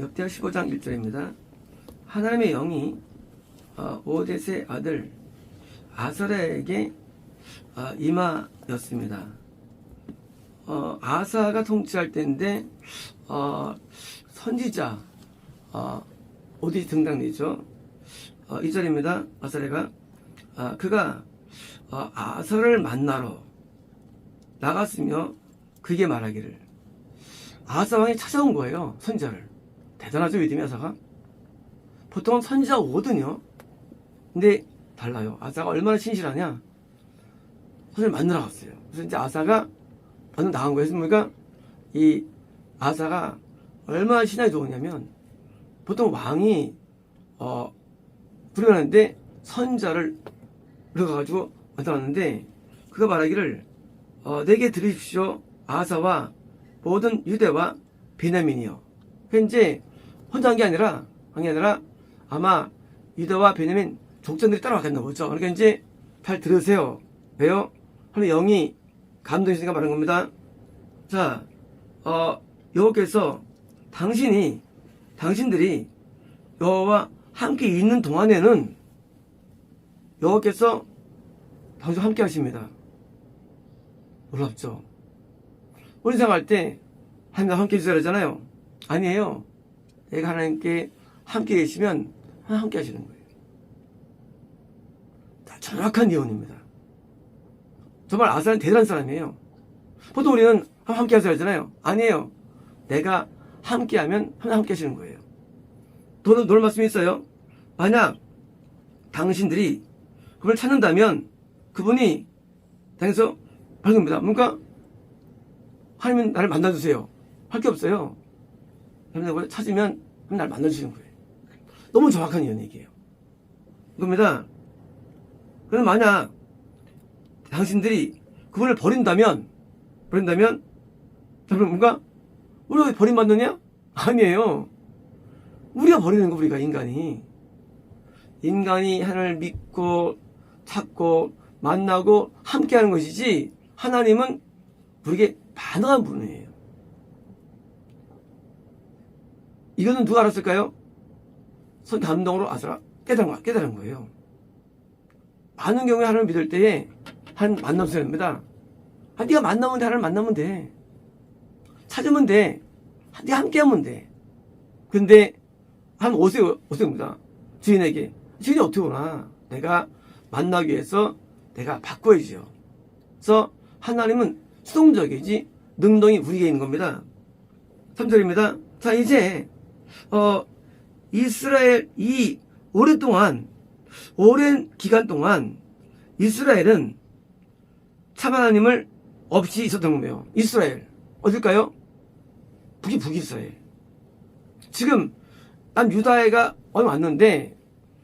역대하 15장 1절입니다. 하나님의 영이 어, 오데스의 아들 아사랴에게 어, 임하였습니다. 어, 아사가 통치할 때인데 어, 선지자 어, 오디 등장되죠. 어, 2절입니다. 아사랴가 아, 그가 어, 아사를 만나러 나갔으며 그게 말하기를 아사 왕이 찾아온 거예요. 선지자를. 대단하죠, 믿음이 아사가? 보통 선지자 오거든요. 근데 달라요. 아사가 얼마나 신실하냐? 선을 만나러 갔어요. 그래서 이제 아사가 만나 나간 거예요. 그러니까 이 아사가 얼마나 신앙이 좋으냐면 보통 왕이 어 부르는데 선자를 불러가지고 만들었는데 그가 말하기를 어, 내게 들으십시오 아사와 모든 유대와 베냐민이요. 현재 혼자 한 게 아니라 한 게 아니라 아마 유다와 베냐민 족장들이 따라왔겠나 보죠. 그러니까 이제 잘 들으세요. 왜요? 하면 영이 감동이시니까 말한 겁니다. 자, 어, 여호께서 당신이 당신들이 여호와 함께 있는 동안에는 여호께서 당신 함께 하십니다. 놀랍죠? 우리 생각할 때 하나님과 함께 해주세요 그러잖아요. 아니에요. 내가 하나님께 함께 계시면 함께 하시는 거예요. 다 정확한 예언입니다. 정말 아사는 대단한 사람이에요. 보통 우리는 함께 하세요 하잖아요. 아니에요. 내가 함께 하면 하나님 함께 하시는 거예요. 또놀 말씀이 있어요. 만약 당신들이 그걸 찾는다면 그분이 당에서 밝습니다. 뭔가 하나님 나를 만나주세요. 할 게 없어요. 하나님 찾으면 나를 만나주시는 거예요. 너무 정확한 이런 얘기예요. 그겁니다. 그럼 만약 당신들이 그분을 버린다면 버린다면 그럼 뭔가 우리가 왜 버림받느냐? 아니에요. 우리가 버리는 거 우리가 인간이 인간이 하나님을 믿고 찾고 만나고 함께하는 것이지 하나님은 우리에게 반응한 분이에요. 이거는 누가 알았을까요? 선 감동으로 아사라 깨달은, 거, 깨달은 거예요. 많은 경우에 하나님을 믿을 때에 한 만남 수련입니다. 아, 네가 만나면 돼, 하나님 만나면 돼. 찾으면 돼. 아, 네가 함께하면 돼. 근데 한 오세요, 오세요입니다. 주인에게. 주인이 어떻게 오나? 내가 만나기 위해서 내가 바꿔야죠. 그래서 하나님은 수동적이지 능동이 우리에게 있는 겁니다. 3절입니다. 자, 이제, 어, 이스라엘 이 오랫동안, 오랜 기간 동안 이스라엘은 참 하나님을 없이 있었던 거예요. 이스라엘. 어딜까요? 북이 북이스라엘. 지금 난 유다해가 얼마 왔는데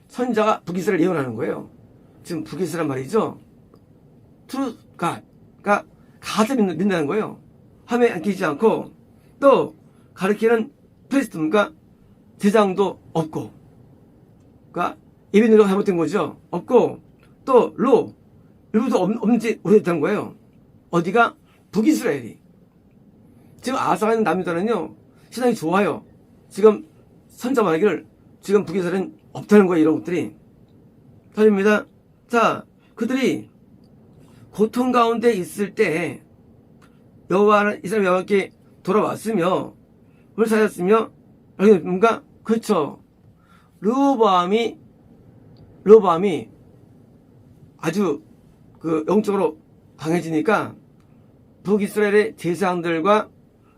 선자가 북이스라엘 예언하는 거예요. 지금 북이스라엘 말이죠. 트루가 그러니까 가서 믿는, 믿는다는 거예요. 함에 안기지 않고 또 가르치는 프리스트가 대장도 없고 그러니까 예비누가 잘못된 거죠. 없고 또 로 일부도 없, 없는지 오래됐다는 거예요. 어디가 북이스라엘이 지금 아사가 있는 남유다는요 신앙이 좋아요. 지금 선자 말하기를 지금 북이스라엘은 없다는 거예요. 이런 것들이 사실입니다. 자 그들이 고통 가운데 있을 때 여호와는 이스라엘 여호와께 돌아왔으며 뭘 찾았으며 여기 뭔가 그렇죠. 르호보암이 르호보암이 아주 그 영적으로 강해지니까 북이스라엘의 제사장들과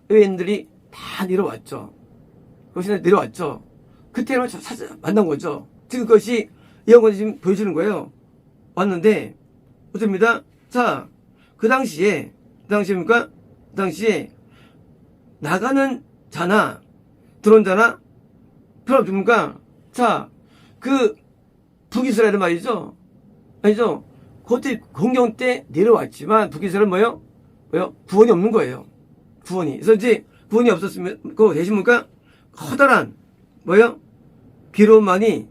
의인들이 다 내려왔죠. 그것이 내려왔죠. 그때는 만난 거죠. 지금 그것이 예언권이 지금 보여주는 거예요. 왔는데 어떻습니다. 자, 그 당시에 그 당시에 뭡니까? 그 당시에 나가는 자나 들어온 자나 필요 없습니까? 자, 그 북이스라엘 말이죠. 아니죠. 그것도 공경 때 내려왔지만 북이스라엘 뭐요? 뭐요? 구원이 없는 거예요. 구원이. 그래서 이제 구원이 없었으면 그거 뭡니까? 커다란 뭐요? 비로만이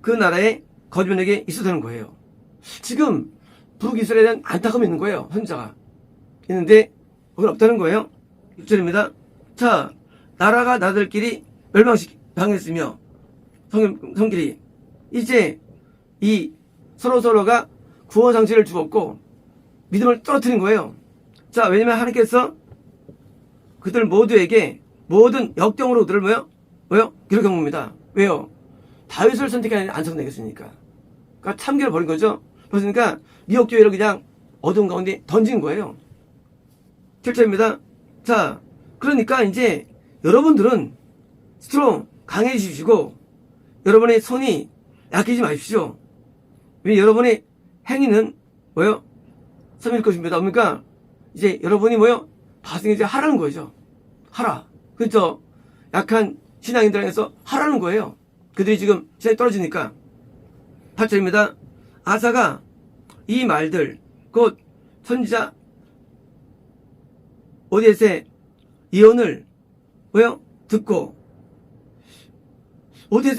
그 나라의 거주민에게 있었다는 거예요. 지금 북이스라엘에 대한 안타까움이 있는 거예요. 혼자가. 있는데 그건 없다는 거예요. 6절입니다. 자, 나라가 나들끼리 멸망시 당했으며 성, 성길이 이제 이 서로 서로가 구원 상실을 주었고 믿음을 떨어뜨린 거예요. 자, 왜냐면 하나님께서 그들 모두에게 모든 역경으로 그들을 뭐요? 뭐요? 기록한 겁니다. 왜요? 다윗을 선택하는 안 선택했으니까. 그러니까 참기를 버린 거죠. 그러니까 미혹교회를 그냥 어두운 가운데 던진 거예요. 7절입니다. 자, 그러니까 이제 여러분들은 스스로 강해지시고 여러분의 손이 약해지지 마십시오. 왜 여러분의 행위는 뭐요? 섬일 것입니다. 뭡니까? 이제 여러분이 뭐요? 바승 이제 하라는 거죠. 하라. 그렇죠? 약한 신앙인들에서 하라는 거예요. 그들이 지금 신앙이 떨어지니까. 8절입니다. 아사가 이 말들, 곧 선지자 오데스의 예언을 뭐요? 듣고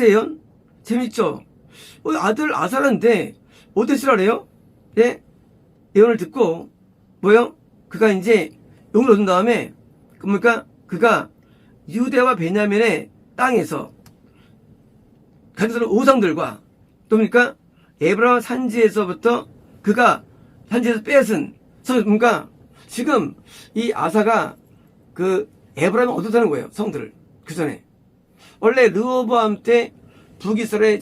예언? 재밌죠? 어, 아들 아사라인데 오데스라래요? 예? 예언을 듣고 뭐요? 그가 이제 용을 얻은 다음에 그러니까 그가 유대와 베냐민의 땅에서 가져온 우상들과 또 뭡니까? 에브라임 산지에서부터 그가 산지에서 성 뭔가 지금 이 아사가 그 에브라임을 얻었다는 거예요 성들을 그 전에 원래 르호보암 때 북이스라엘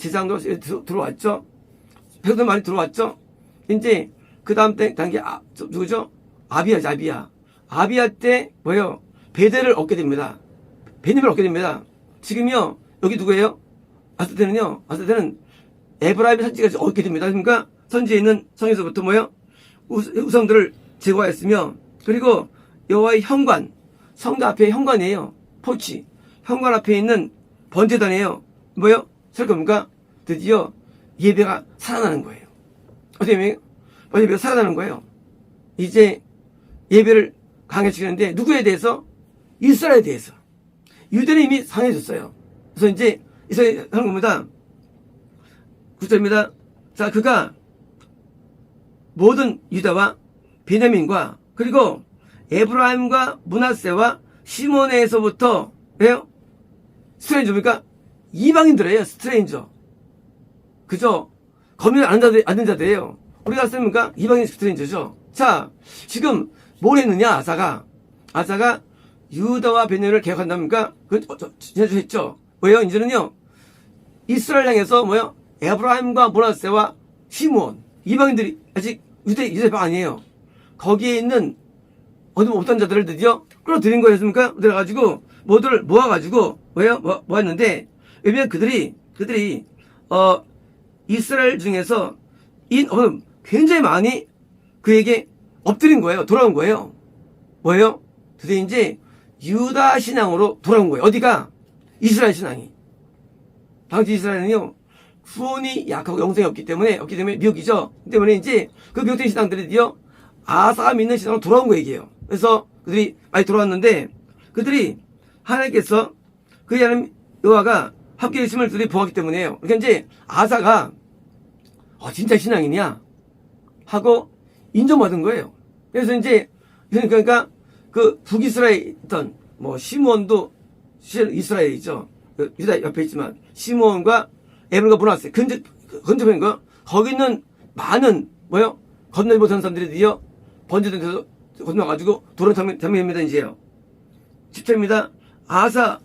들- 들어왔죠? 백성들 많이 들어왔죠? 이제 그 다음 때 단계 아, 저- 누구죠? 아비야 아비야. 아비야 때 뭐예요? 베델을 얻게 됩니다. 베님을 얻게 됩니다. 지금요 여기 누구예요? 아스 때는요 아스 때는 에브라임의 산지가 얻게 됩니다. 그러니까 선지에 있는 성에서부터 뭐요? 우- 우상들을 제거하였으며 그리고 여호와의 현관 성도 앞에 현관이에요. 포치. 현관 앞에 있는 번제단이에요. 뭐요? 설거니까? 드디어 예배가 살아나는 거예요. 어떻게 보면 예배가 살아나는 거예요. 이제 예배를 강해지는데 누구에 대해서? 이스라엘에 대해서. 유대는 이미 상해졌어요. 그래서 이제 이스라엘 하는 겁니다. 9절입니다. 자 그가 모든 유다와 베냐민과 그리고 에브라임과 문하세와 시몬에서부터 왜요? 스트레인저입니까? 이방인들이에요 스트레인저 그죠? 검열 안 자들, 않는 자들이에요 우리가 쓰니까 이방인 스트레인저죠 자 지금 뭘 했느냐 아사가 아사가 유다와 베냐민을 개혁한답니까? 그 어, 저, 지난주 했죠 왜요? 이제는요 이스라엘 향해서 뭐요? 에브라임과 모나세와 시몬 이방인들이 아직 유대 유대파 아니에요. 거기에 있는 어둠 없던 자들을 드디어 끌어들인 거였습니까? 그래가지고 모두를 모아가지고 뭐예요? 모, 모았는데 왜냐면 그들이 그들이 어 이스라엘 중에서 인 어둠 굉장히 많이 그에게 엎드린 거예요. 돌아온 거예요. 뭐예요? 드디어 이제 유다 신앙으로 돌아온 거예요. 어디가? 이스라엘 신앙이. 당시 이스라엘은요 후원이 약하고 영성이 없기 때문에 없기 때문에 미혹이죠. 그 때문에 이제 그 미혹된 신앙들이 드디어 아사가 믿는 신앙으로 돌아온 거 얘기예요. 그래서 그들이 많이 돌아왔는데 그들이 하나님께서 그의 하나님 여호와가 함께 계심을 그들이 보았기 때문에요. 그러니까 이제 아사가 어, 진짜 신앙이냐 하고 인정받은 거예요. 그래서 이제 그러니까 그 북이스라엘에 있던 뭐 실은 이스라엘이죠. 그 유다 옆에 있지만 시몬과 에브라가 문화세 근접 근접한 거 거기 있는 많은 뭐요 건너지 못하는 사람들이 드디어 번제된 데서 건너가지고 도론 장면입니다 이제요. 10절입니다. 아사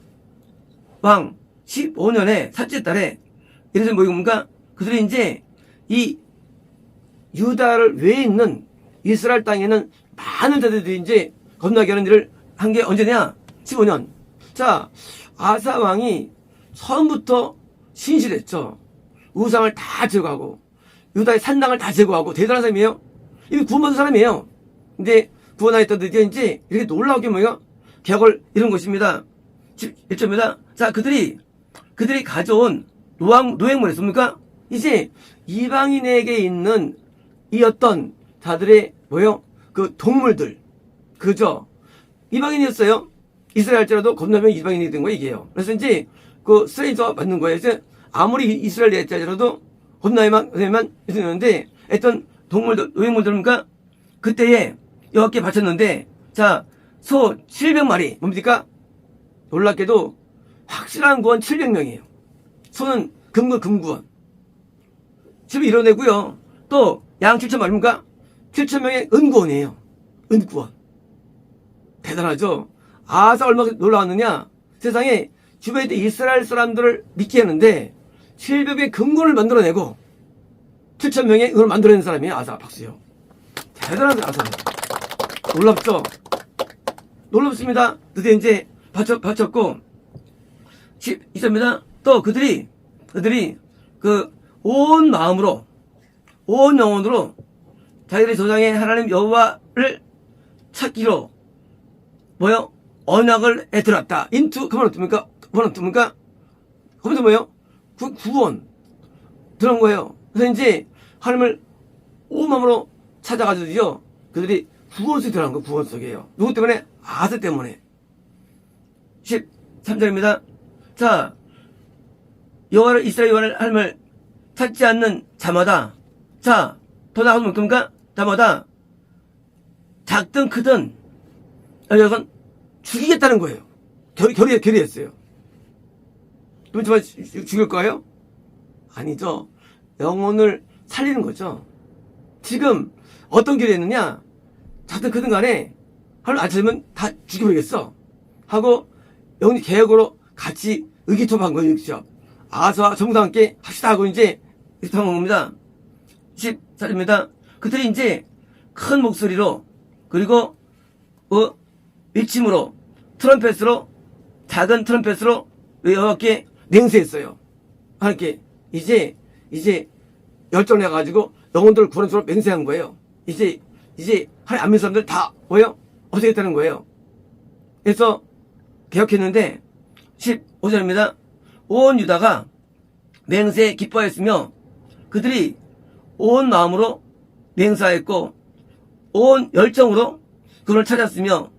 왕 15년에 삭제 달에 이래서 뭐 이겁니까? 그들이 이제 이 유다를 외에 있는 이스라엘 땅에는 많은 자들이 이제 건너게 하는 일을 한 게 언제냐? 15년. 자, 아사 왕이 처음부터 신실했죠. 우상을 다 제거하고 유다의 산당을 다 제거하고 대단한 사람이에요. 이미 구원받은 사람이에요. 근데 구원하였던 드디어 이제 이렇게 놀라우게 뭐예요? 격을 이룬 것입니다. 1점입니다. 자, 그들이 그들이 가져온 노항, 노획물이 뭡니까? 이제 이방인에게 있는 이 어떤 자들의 뭐요? 그 동물들 그죠? 이방인이었어요. 이스라엘 할지라도 겁나면 이방인이 된 거예요, 이게요. 그래서 이제 그 스트레이저 맞는 거예요. 그래서 아무리 이스라엘이 할지라도 겁나야만, 그만 있었는데, 어떤 동물들, 노획물들입니까? 그때에 여호와께 바쳤는데, 자, 소 700마리, 뭡니까? 놀랍게도 확실한 구원 700명이에요. 손은 금구 금구원. 지금 이뤄내고요. 또 양 7천 말입니까? 7천 명의 은구원이에요. 은구원. 대단하죠? 아사 얼마나 놀라웠느냐? 세상에 주변에 있던 이스라엘 사람들을 믿게 하는데 700의 금고를 만들어내고 7천 명의 은을 만들어낸 사람이에요. 아사 박수요. 대단한 아사. 놀랍죠? 놀랍습니다. 드디어 이제 바쳤, 바쳤고 12절입니다. 또 그들이 그들이 그 온 마음으로 온 영혼으로 자기들의 조상의 하나님 여호와를 찾기로 뭐요? 언약을 애들었다. 인투 그만 어떻습니까? 그만 어떻습니까? 거기서 뭐요? 구, 구원 들어온 거예요. 그래서 이제 하나님을 온 마음으로 찾아가지고요. 그들이 구원 속에 들어간 거 구원 속이에요. 누구 때문에? 아들 때문에. 13절입니다. 자, 여호와를 이스라엘 여호와를 하나님을 찾지 않는 자마다 자, 더 나가서 뭡니까? 자마다 작든 크든 여기선 죽이겠다는 거예요. 결, 결의, 결의했어요. 그럼 정말 죽- 죽일 거예요? 아니죠. 영혼을 살리는 거죠. 지금 어떤 결의했느냐? 작든 크든 간에 하루 아침이면 다 죽여버리겠어. 하고 영리 개혁으로 같이 의기투합한 거예요. 직접. 아서와 정부와 함께 합시다 하고 이제 이렇게 한 겁니다. 14절입니다. 그들이 이제 큰 목소리로 그리고 어, 일침으로 트럼펫으로 작은 트럼펫으로 여호와께 맹세했어요. 하나님께 이제 이제 열정해 가지고 영혼들을 쪽으로 맹세한 거예요. 이제 이제 하나님 안 믿는 사람들 다 뭐예요? 없애겠다는 거예요. 그래서 개혁했는데 15절입니다. 온 유다가 맹세에 기뻐했으며 그들이 온 마음으로 맹사했고 온 열정으로 그분을 찾았으며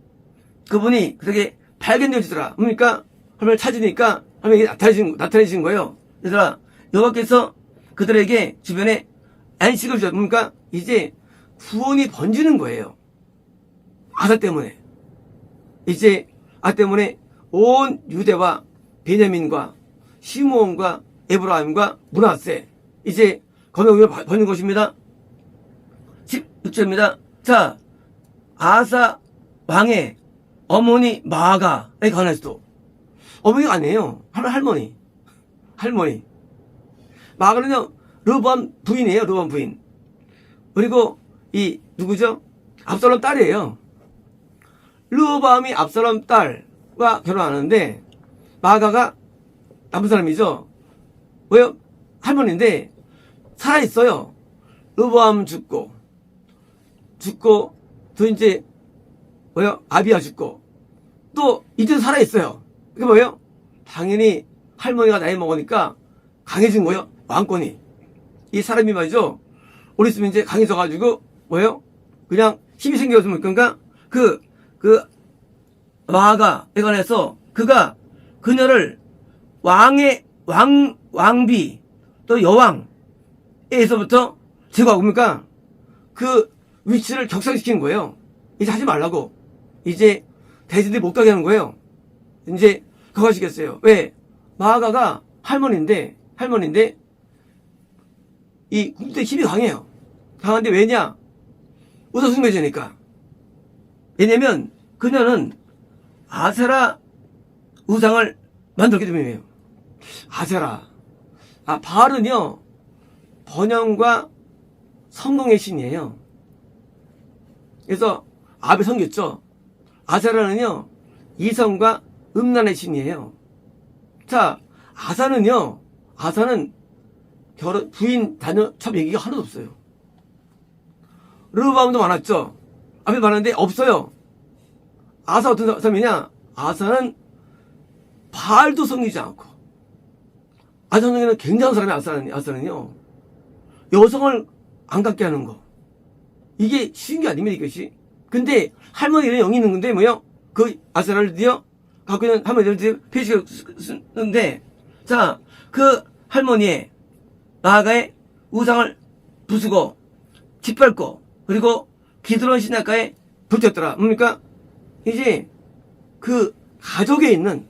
그분이 그에게 발견되어지더라. 뭡니까? 하나님을 찾으니까 하나님이 나타내신, 나타내신 거예요. 얘들아, 여호와께서 그들에게 주변에 안식을 주셨 뭡니까? 이제 구원이 번지는 거예요. 아사 때문에. 이제 아 때문에 온 유대와 베냐민과 시므온과 에브라임과 문하세 이제 검역을 버는 것입니다. 16절입니다. 자, 아사 왕의 어머니 마가에 관해서도 어머니가 아니에요. 할- 할머니. 할머니. 마가는요, 르밤 부인이에요, 르밤 부인. 그리고 이 누구죠? 압살롬 딸이에요. 르밤이 압살롬 딸 과 결혼하는데 마가가 나쁜 사람이죠. 왜요? 할머니인데 살아 있어요. 르밤 죽고 죽고 또 이제 뭐요? 아비아 죽고 또 이제 살아 있어요. 그게 뭐예요? 당연히 할머니가 나이 먹으니까 강해진 거예요. 왕권이 이 사람이 말이죠. 오래 있으면 이제 강해져 가지고 뭐예요? 그냥 힘이 생겨서 그러니까 그, 그, 마가에 관해서 그가 그녀를 왕의, 왕, 왕비, 또 여왕에서부터 제거하고 뭡니까? 그 위치를 격상시키는 거예요. 이제 하지 말라고. 이제 대신들이 못 가게 하는 거예요. 이제 그거 하시겠어요. 왜? 마가가 할머니인데, 할머니인데, 이 군대 힘이 강해요. 강한데 왜냐? 숭배자니까. 왜냐면 그녀는 아세라 우상을 만들었기 때문이에요. 아세라. 아, 바알은요, 번영과 성공의 신이에요. 그래서 아베 섬겼죠. 아세라는요, 이성과 음란의 신이에요. 자, 아사는요, 아사는 결혼, 부인, 자녀, 첩 얘기가 하나도 없어요. 르바움도 많았죠. 앞에 많았는데 없어요. 아사 어떤 사람이냐? 아사는 발도 섬기지 않고. 아사 성경에는 굉장한 사람이 아사는, 아사는요. 여성을 안 갖게 하는 거. 이게 쉬운 게 아닙니다, 이것이. 근데 할머니는 영이 있는 건데, 뭐요? 그 아사를 드디어 갖고 있는 할머니를 드디어 폐지가 쓰는데, 자, 그 할머니의 나아가의 우상을 부수고, 짓밟고, 그리고 기드론 신학가에 붙였더라. 뭡니까? 이제 그 가족에 있는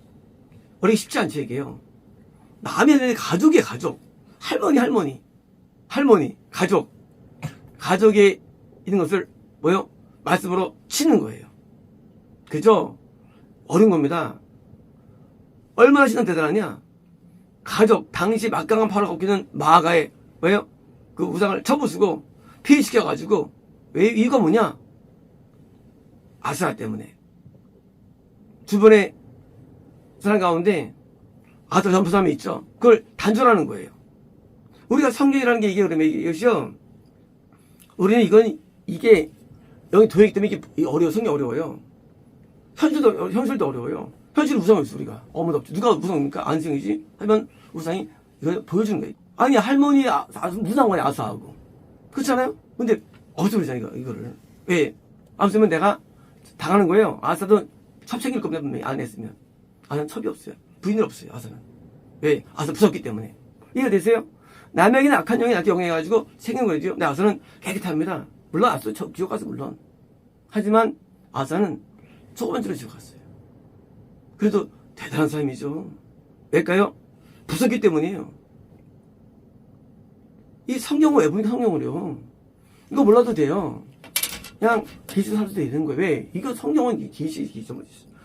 버리기 쉽지 않죠, 이게요. 남의 내 가족이에요, 가족. 할머니, 할머니. 할머니, 가족. 가족에 있는 것을 뭐요? 말씀으로 치는 거예요. 그죠? 어려운 겁니다. 얼마나 신앙 대단하냐? 가족, 당시 막강한 파를 걷기는 마가의 왜요? 그 우상을 쳐부수고 피해시켜가지고 왜 이거 뭐냐? 아스라 때문에 두 번의 사람 가운데 아들 전부 사람이 있죠. 그걸 단절하는 거예요. 우리가 성경이라는 게 이게 그러면 이것이요. 우리는 이건 이게 여기 도액 때문에 이게 어려워 성경 어려워요. 현실도 현실도 어려워요. 현실 우상이 있어 우리가 어머도 없지. 누가 우상입니까? 안승이지. 하면 우상이 이거 보여주는 거예요. 아니 할머니 아, 아, 무상관에 아사하고 그렇잖아요. 근데 없어버리잖아 이거 이거를 왜? 아무튼 내가 당하는 거예요. 아사도 첩생일 겁니다 안 했으면 아사는 첩이 없어요. 부인이 없어요 아사는 왜? 아사 무섭기 때문에 이해 되세요? 남에게는 악한 영이 나한테 영향해가지고 생긴 거죠. 근데 아사는 깨끗합니다. 물론 저 지옥 가서 물론 하지만 아사는 초반주로 지옥 갔어요. 그래도 대단한 사람이죠. 왜일까요? 부쉈기 때문이에요. 이 성경을 왜 보니까 성경을요? 이거 몰라도 돼요. 그냥 계시 살도 되는 거예요. 왜? 이거 성경은 계시, 계시,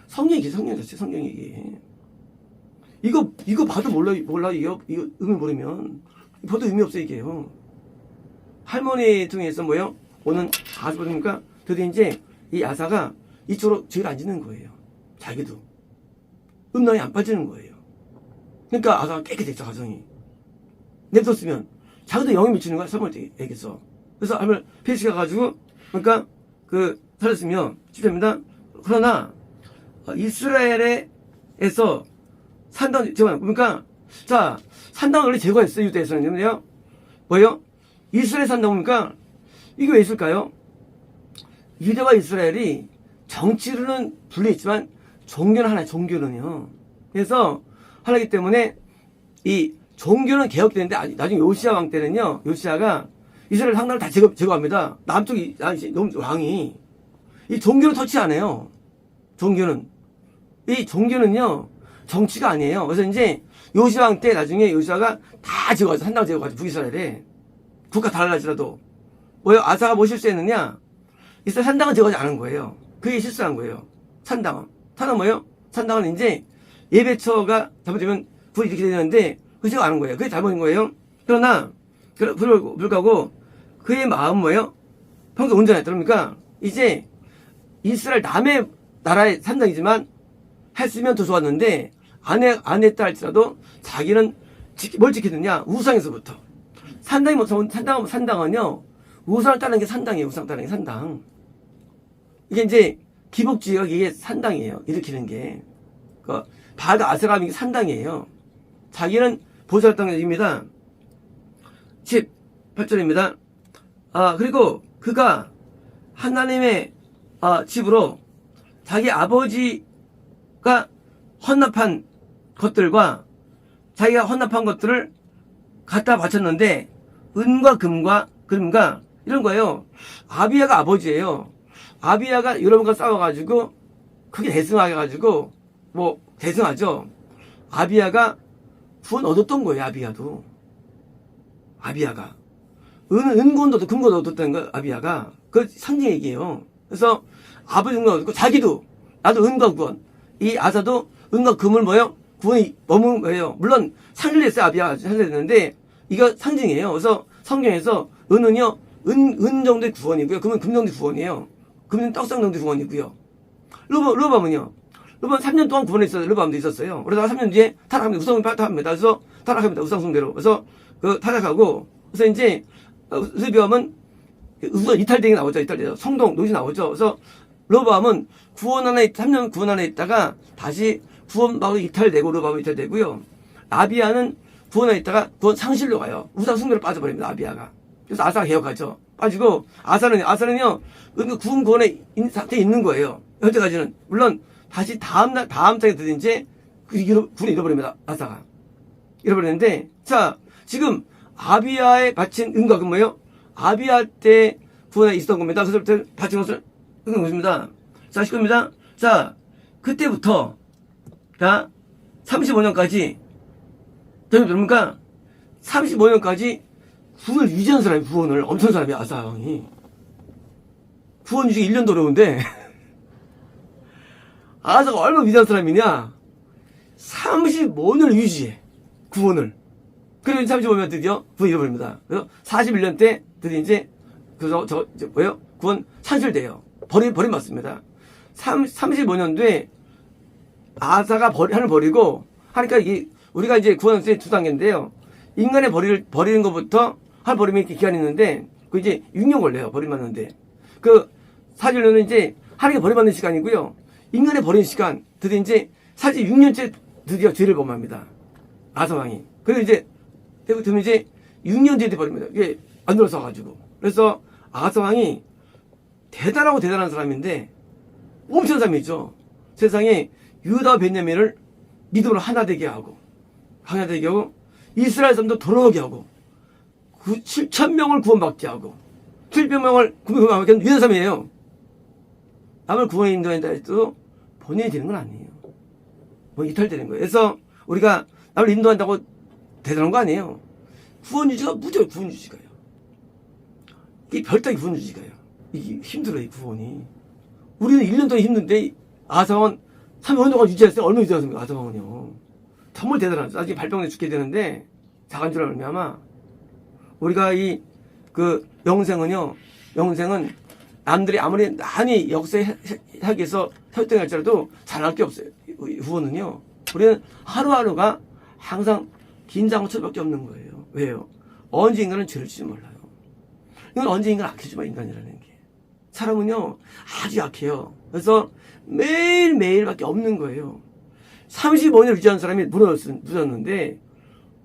성경이 계시, 성경 자체 성경이 이게. 이거, 이거 봐도 몰라, 몰라, 이거, 이거 의미 모르면. 봐도 의미 없어, 이게요. 할머니 등에서 뭐요? 오는 보니까 드디어 이제 이 아사가 이쪽으로 죄를 안 짓는 거예요. 자기도. 음란이 안 빠지는 거예요. 그러니까 아사가 깨끗했죠, 가정이. 냅뒀으면 자기도 영이 미치는 거야, 사모님에게서. 그래서 할머니 페이스가 가지고, 그러니까 그 살았으면, 집입니다. 그러나, 어, 이스라엘에서 산당 제거 그러니까 자 산당 원래 제거했어요 유대에서는요. 뭐요? 이스라엘 산당 보니까 이게 왜 있을까요? 유대와 이스라엘이 정치로는 분리했지만 종교는 하나 종교는요. 그래서 하나이기 때문에 이 종교는 개혁되는데 나중에 요시아 왕 때는요 요시아가 이스라엘 상당을 다 제거, 제거합니다 남쪽이 아니, 너무 왕이 이 종교는 터치 안 해요 종교는 이 종교는요 정치가 아니에요. 그래서 이제 요시왕 때 나중에 요시아가 다 제거하죠. 한당 제거하죠. 북이스라엘에. 국가 달라지라도. 뭐요? 아사가 뭐 실수했느냐? 이스라엘 산당은 제거하지 않은 거예요. 그게 실수한 거예요. 산당은. 산은 뭐요? 산당은 이제 예배처가 잘못되면 불이 이렇게 되는데 그 제거 안 한 거예요. 그게 잘못인 거예요. 그러나 불, 불가고 그의 마음 뭐예요? 평소 온전했다. 그러니까 이제 이스라엘 남의 나라의 산당이지만 했으면 더 좋았는데 안, 해, 안 했다 할지라도 자기는 뭘 지키느냐? 우상에서부터. 산당이 뭐, 산당, 산당은요, 우상을 따르는 게 산당이에요. 우상 따르는 게 산당. 이게 이제, 기복주의가 이게 산당이에요. 일으키는 게. 그, 바다 아세람이 게 산당이에요. 자기는 보살당입니다. 18절입니다. 아, 그리고 그가 하나님의 아, 집으로 자기 아버지가 헌납한 것들과 자기가 헌납한 것들을 갖다 바쳤는데 은과 금과 금과 이런 거예요. 아비야가 아버지예요. 아비야가 여러분과 싸워가지고 크게 대승하게 가지고 뭐 대승하죠. 아비야가 구원 얻었던 거예요. 아비야도 아비야가 은 은권도 얻고 금권도 얻었다는 거 아비야가 그 상징 얘기예요. 그래서 아버지 은권 얻고 자기도 나도 은과 구원 이 아사도 은과 금을 뭐요? 구원이 머문 거예요. 물론. 아비아 상을 했는데 이거 상징이에요. 그래서 성경에서 은은요 은, 은 정도의 구원이고요. 금은 금 정도의 구원이에요. 금은 떡상 정도의 구원이고요. 르바, 르바은요. 르바는 3년 동안 구원에 있었어요. 르바함도 있었어요. 그러다가 3년 뒤에 타락합니다. 우상을 타락합니다. 그래서 타락합니다. 우상숭배로. 그래서 그 타락하고 그래서 이제 르비함은 우선 이탈되게 나오죠. 이탈되죠. 성동, 노지 나오죠. 그래서 르바함은 구원 안에 3년 구원 안에 있다가 다시 구원받고 이탈되고 르바함 이탈되고요. 아비아는 구원에 있다가 구원 상실로 가요. 우상 숭배로 빠져버립니다. 아비아가. 그래서 아사가 개혁하죠. 빠지고 아사는 아사는요. 그 구원 구원에 상태에 있는 거예요. 현재까지는 물론 다시 다음 날 다음 장에 들든지 그 구원을 잃어버립니다. 아사가 잃어버렸는데 자 지금 아비아에 바친 은과금 뭐예요? 아비아 때 구원에 있었던 겁니다. 그래서 바친 것을 은은 것입니다. 자, 19입니다. 자, 그때부터 자, 35년까지 그러니까 35년까지 구원을 유지한 사람이 구원을 엄청 사람이 아사왕이 구원 유지 1년도 어려운데 아사가 얼마나 위대한 사람이냐 35년을 유지해 구원을 그리고 35년 드디어 구원 잃어버립니다 그래서 41년 때 드디어 이제 그저 저, 저 뭐예요 구원 산실돼요 버리 버림받습니다 3, 35년도에 아사가 버리, 하늘 버리고 하니까 이게 우리가 이제 구원의 두 단계인데요. 인간의 버리를 버리는 것부터 하늘 버리면 이렇게 기간이 있는데 그 이제 6년 걸려요. 버림받는데 그 사실로는 이제 하나님께 버림 받는 시간이고요. 인간의 버리는 시간 드디어 이제 사실 6년째 드디어 죄를 범합니다. 아사 왕이 그리고 이제 되면 이제 6년 뒤에 버립니다. 이게 안 들어서 가지고 그래서 아사왕이 대단하고 대단한 사람인데 엄청난 사람이죠. 세상에 유다 베냐민을 믿음으로 하나 되게 하고 하나 되게 하고 이스라엘 사람도 돌아오게 하고 7천 명을 구원받게 하고 700명을 구원받게 하는 사람이에요. 남을 구원에 인도한다 해도 본인이 되는 건 아니에요. 뭐 이탈되는 거예요. 그래서 우리가 남을 인도한다고 대단한 거 아니에요. 구원 유지가 무조건 구원 유지가요. 이 별따기 구원 유지가요. 이게 힘들어요, 이 구원이. 우리는 1년 동안 힘든데 아사원 3년 동안 유지했어요. 얼마나 유지했습니까? 아사원은요. 정말 대단하죠. 나중에 발병해 죽게 되는데 자간줄을 말미암아 우리가 이 그 영생은요. 영생은 남들이 아무리 많이 역사학에서 설득할지라도 잘할 게 없어요. 후원은요. 우리는 하루하루가 항상 긴장과 철밖에 없는 거예요. 왜요? 언제 인간은 죄를 지지 몰라요. 이건 언제 인간 마 인간이라는 게. 사람은요 아주 약해요. 그래서 매일 매일밖에 없는 거예요. 35년 유지한 사람이 무너졌, 무너졌는데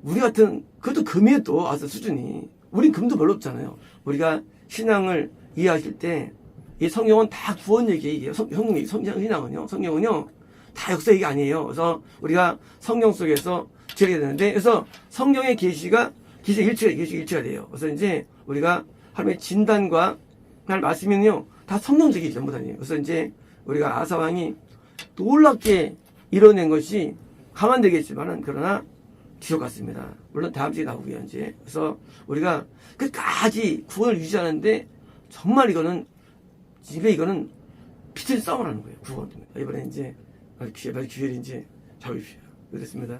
우리 같은 그것도 금이에요 또 아서 수준이. 우린 금도 별로 없잖아요. 우리가 신앙을 이해하실 때 이 성경은 다 구원 얘기 얘기예요. 성, 성경, 성경 신앙은요. 성경은요. 다 역사 얘기 아니에요. 그래서 우리가 성경 속에서 지르게 되는데 그래서 성경의 계시가 기시 일치가 계시 일치가 돼요. 그래서 이제 우리가 하나님의 진단과 하나님 말씀은요 다 성경적이 전부 다니에요. 그래서 이제 우리가 아사 왕이 놀랍게 이뤄낸 것이 가만 되겠지만은 그러나 지옥 같습니다. 물론 다음 주에 나오고요 이제 그래서 우리가 끝까지 구원을 유지하는데 정말 이거는 집에 이거는 싸움을 하는 거예요. 구원 이번에 이제 기회 기회를 이제 잡으십시오. 그렇습니다.